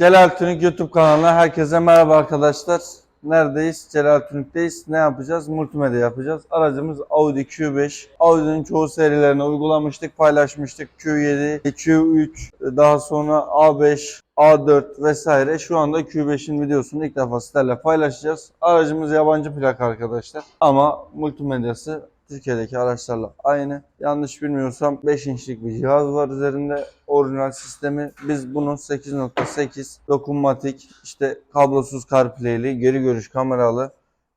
Celal Tünük YouTube kanalına herkese merhaba arkadaşlar. Neredeyiz? Celal Tünük'teyiz. Ne yapacağız? Multimedya yapacağız. Aracımız Audi Q5. Audi'nin çoğu serilerini uygulamıştık, paylaşmıştık. Q7, Q3, daha sonra A5, A4 vesaire. Şu anda Q5'in videosunu ilk defa sizlerle paylaşacağız. Aracımız yabancı plak arkadaşlar. Ama multimedyası Türkiye'deki araçlarla aynı. Yanlış bilmiyorsam 5 inçlik bir cihaz var üzerinde. Orijinal sistemi. Biz bunun 8.8 dokunmatik, işte kablosuz CarPlay'li, geri görüş kameralı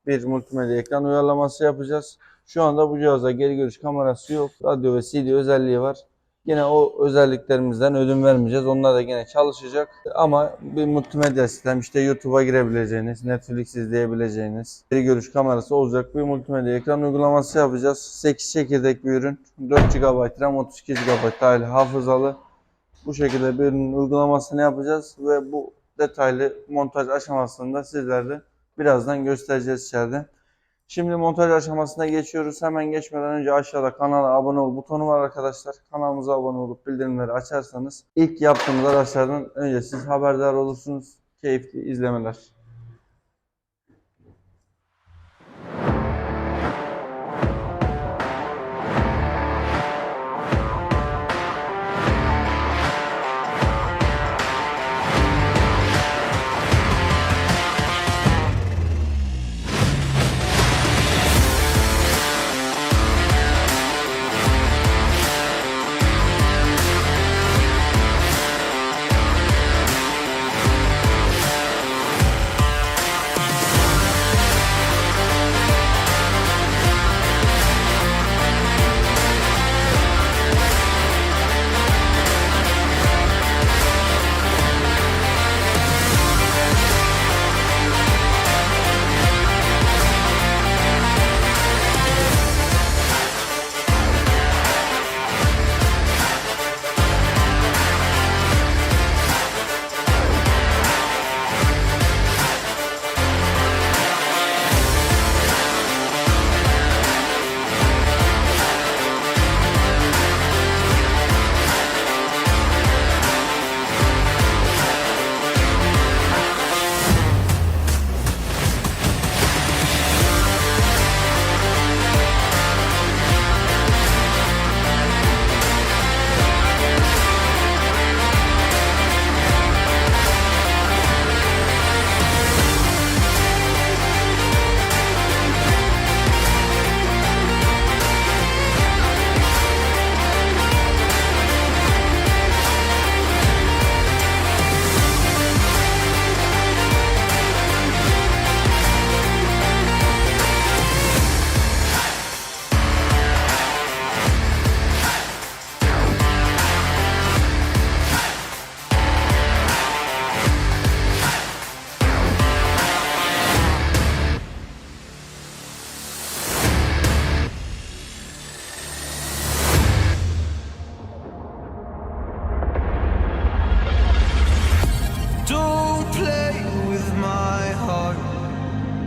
bir multimedya ekran uyarlaması yapacağız. Şu anda bu cihazda geri görüş kamerası yok. Radyo ve CD özelliği var. Yine o özelliklerimizden ödün vermeyeceğiz. Onlar da yine çalışacak. Ama bir multimedya sistem işte YouTube'a girebileceğiniz, Netflix izleyebileceğiniz, geri görüş kamerası olacak bir multimedya ekran uygulaması yapacağız. 8 çekirdek bir ürün. 4 GB RAM, 32 GB dahil hafızalı. Bu şekilde bir ürünün uygulamasını yapacağız ve bu detaylı montaj aşamasında sizlerle birazdan göstereceğiz içeride. Şimdi montaj aşamasına geçiyoruz. Hemen geçmeden önce aşağıda kanala abone ol butonu var arkadaşlar. Kanalımıza abone olup bildirimleri açarsanız ilk yaptığımız araçlardan önce siz haberdar olursunuz. Keyifli izlemeler.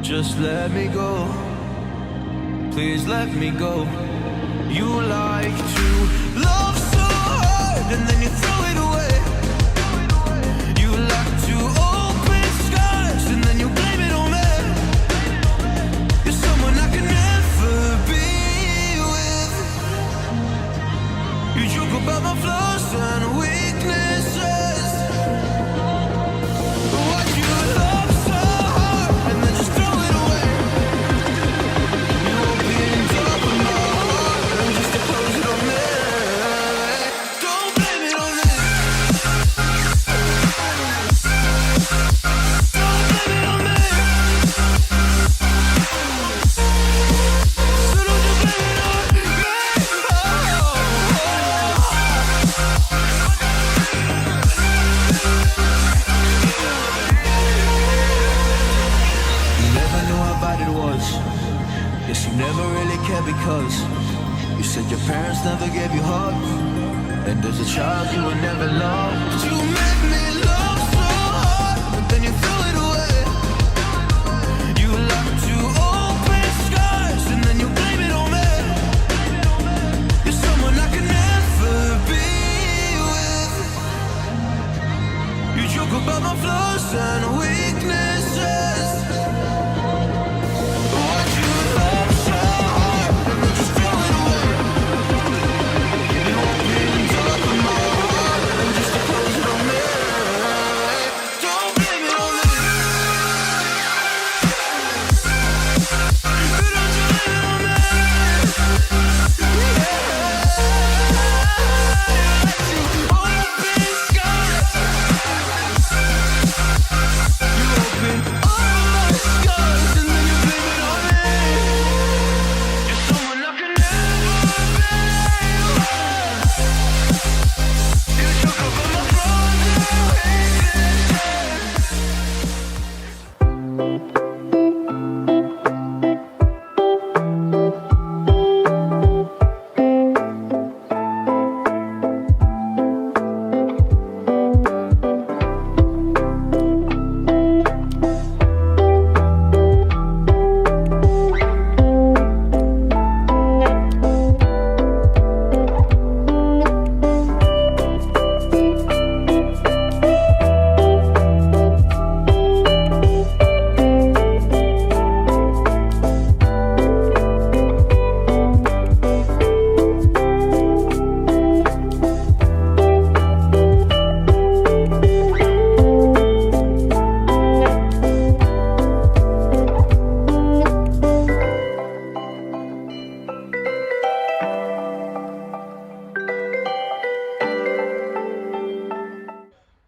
Just let me go. Please let me go. You like to love so hard and then you throw it away. You like to open skies and then you blame it on me. You're someone I can never be with. You joke about my flaws and weaknesses. Never really cared because you said your parents never gave you hugs. And as a child, you were never loved. You made me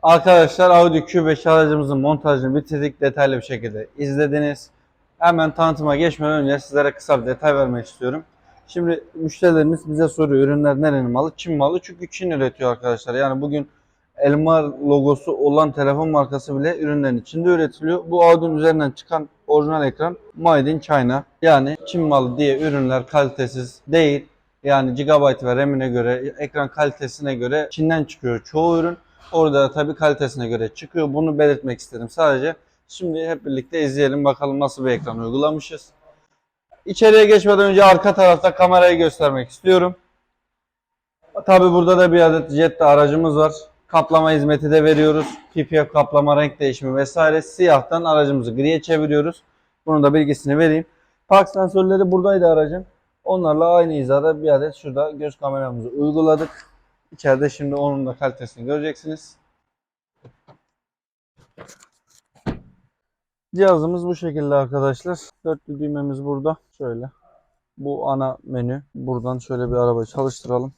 Arkadaşlar Audi Q5 aracımızın montajını bitirdik. Detaylı bir şekilde izlediniz. Hemen tanıtıma geçmeden önce sizlere kısa bir detay vermek istiyorum. Şimdi müşterilerimiz bize soruyor ürünler nerenin malı? Çin malı. Çünkü Çin üretiyor arkadaşlar. Yani bugün Elmar logosu olan telefon markası bile ürünlerin içinde üretiliyor. Bu Audi'nin üzerinden çıkan orijinal ekran Made in China. Yani Çin malı diye ürünler kalitesiz değil. Yani gigabyte ve RAM'ine göre, ekran kalitesine göre Çin'den çıkıyor çoğu ürün. Orada da tabii kalitesine göre çıkıyor. Bunu belirtmek istedim sadece. Şimdi hep birlikte izleyelim bakalım nasıl bir ekran uygulamışız. İçeriye geçmeden önce arka tarafta kamerayı göstermek istiyorum. Tabii burada da bir adet Jetta aracımız var. Kaplama hizmeti de veriyoruz. PPF kaplama, renk değişimi vesaire. Siyahtan aracımızı griye çeviriyoruz. Bunun da bilgisini vereyim. Park sensörleri buradaydı aracın. Onlarla aynı hizada bir adet şurada göz kameramızı uyguladık. İçeride şimdi onun da kalitesini göreceksiniz. Cihazımız bu şekilde arkadaşlar. Dörtlü düğmemiz burada. Şöyle. Bu ana menü. Buradan şöyle bir araba çalıştıralım.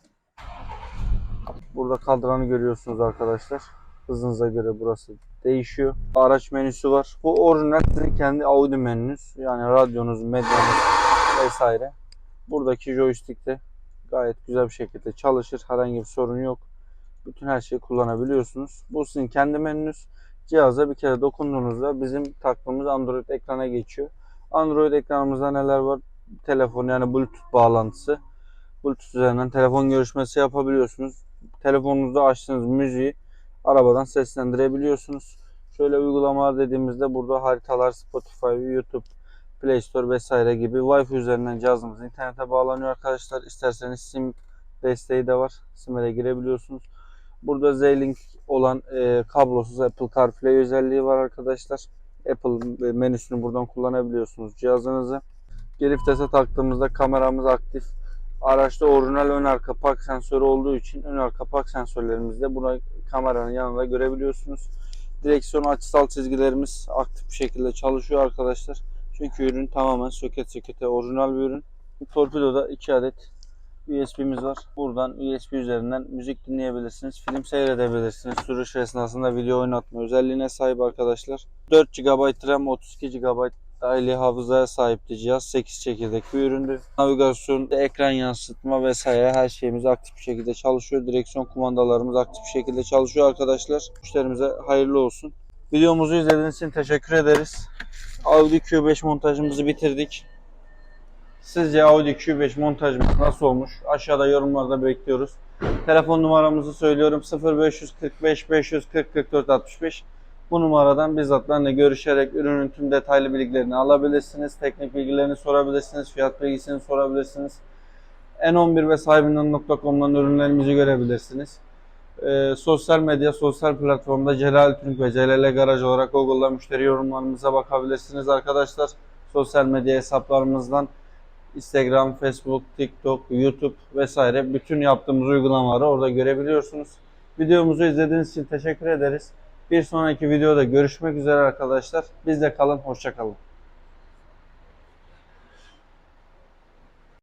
Burada kadranı görüyorsunuz arkadaşlar. Hızınıza göre burası değişiyor. Araç menüsü var. Bu orijinal sizin kendi Audi menünüz. Yani radyonuz, medyanız vesaire. Buradaki joystick de gayet güzel bir şekilde çalışır. Herhangi bir sorun yok. Bütün her şeyi kullanabiliyorsunuz. Bu sizin kendi menünüz. Cihaza bir kere dokunduğunuzda bizim taktığımız Android ekrana geçiyor. Android ekranımızda neler var? Telefon yani Bluetooth bağlantısı. Bluetooth üzerinden telefon görüşmesi yapabiliyorsunuz. Telefonunuzda açtığınız müziği arabadan seslendirebiliyorsunuz. Şöyle uygulamalar dediğimizde burada haritalar, Spotify, YouTube, Play Store vesaire gibi Wi-Fi üzerinden cihazımız internete bağlanıyor arkadaşlar. İsterseniz SIM desteği de var. SIM'e girebiliyorsunuz. Burada Z-Link olan e, kablosuz Apple CarPlay özelliği var arkadaşlar. Apple menüsünü buradan kullanabiliyorsunuz cihazınızı. Geri vitese taktığımızda kameramız aktif. Araçta orijinal ön arka park sensörü olduğu için ön arka park sensörlerimizi buna kameranın yanında görebiliyorsunuz. Direksiyon açısal çizgilerimiz aktif bir şekilde çalışıyor arkadaşlar. Çünkü ürün tamamen söket sökete orijinal bir ürün. Torpidoda 2 adet USB'miz var. Buradan USB üzerinden müzik dinleyebilirsiniz, film seyredebilirsiniz. Sürüş esnasında video oynatma özelliğine sahip arkadaşlar. 4 GB RAM, 32 GB dahili hafızaya sahipti cihaz. 8 çekirdek bir üründü. Navigasyon, ekran yansıtma vesaire her şeyimiz aktif bir şekilde çalışıyor. Direksiyon kumandalarımız aktif bir şekilde çalışıyor arkadaşlar. Müşterimize hayırlı olsun. Videomuzu izlediğiniz için teşekkür ederiz. Audi Q5 montajımızı bitirdik. Sizce Audi Q5 montajımız nasıl olmuş? Aşağıda yorumlarda bekliyoruz. Telefon numaramızı söylüyorum 0545 540 44 65. Bu numaradan bizzat benimle görüşerek ürünün tüm detaylı bilgilerini alabilirsiniz. Teknik bilgilerini sorabilirsiniz. Fiyat bilgisini sorabilirsiniz. N11 ve sahibinden.com'dan ürünlerimizi görebilirsiniz. Ee, sosyal medya, sosyal platformda Celal Türk ve CLL Garaj olarak Google'da müşteri yorumlarımıza bakabilirsiniz arkadaşlar. Sosyal medya hesaplarımızdan Instagram, Facebook, TikTok, YouTube vesaire bütün yaptığımız uygulamaları orada görebiliyorsunuz. Videomuzu izlediğiniz için teşekkür ederiz. Bir sonraki videoda görüşmek üzere arkadaşlar. Bizde kalın, hoşça kalın.